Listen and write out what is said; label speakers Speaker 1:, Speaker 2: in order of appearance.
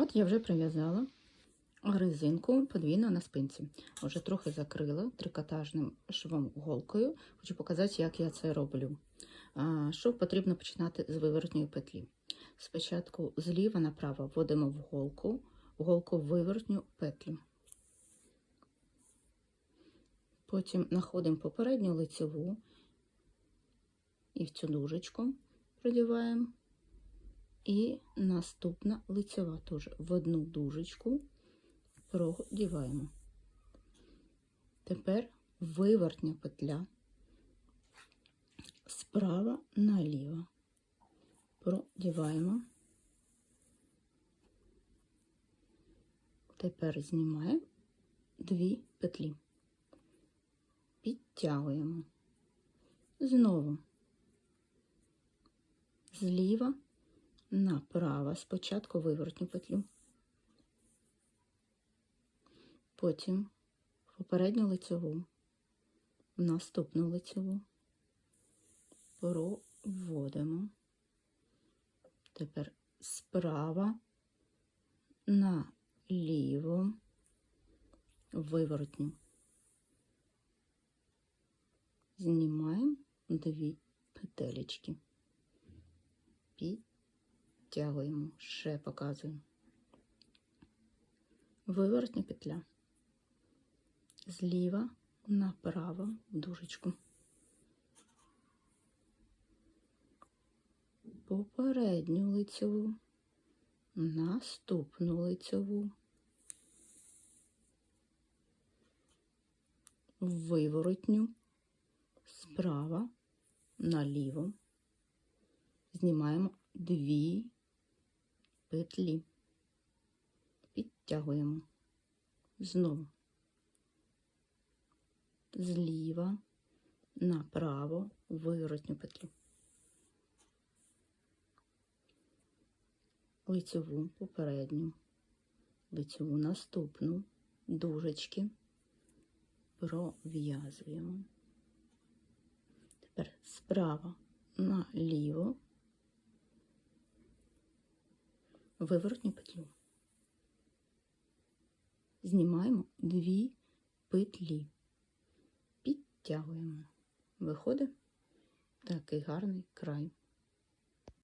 Speaker 1: От я вже прив'язала резинку подвійно на спинці. Вже трохи закрила трикотажним швом голкою. Хочу показати, як я це роблю. Шов потрібно починати з виворотньої петлі. Спочатку зліва направо вводимо в голку, в голку виворотню петлю. Потім знаходимо попередню лицеву і в цю дужечку продіваємо. І наступна лицева теж в одну дужечку продіваємо. Тепер вивертня петля справа наліво продіваємо. Тепер знімаємо дві петлі, підтягуємо. Знову зліва направо, спочатку виворотню петлю, потім в попередню лицеву, в наступну лицеву проводимо. Тепер справа наліво виворотню. Знімаємо дві петелечки. Підтягуємо, ще показуємо. Виворотня петля. Зліва направо дужечку. Попередню лицеву, наступну лицеву, виворотню, справа наліво, знімаємо дві петлі, підтягуємо. Знову. Зліва. Направо. Виворотню петлю. Лицеву. Попередню, лицеву. Наступну, дужечки. Пров'язуємо. Тепер справа наліво виворотню петлю. Знімаємо дві петлі, підтягуємо. Виходить такий гарний край.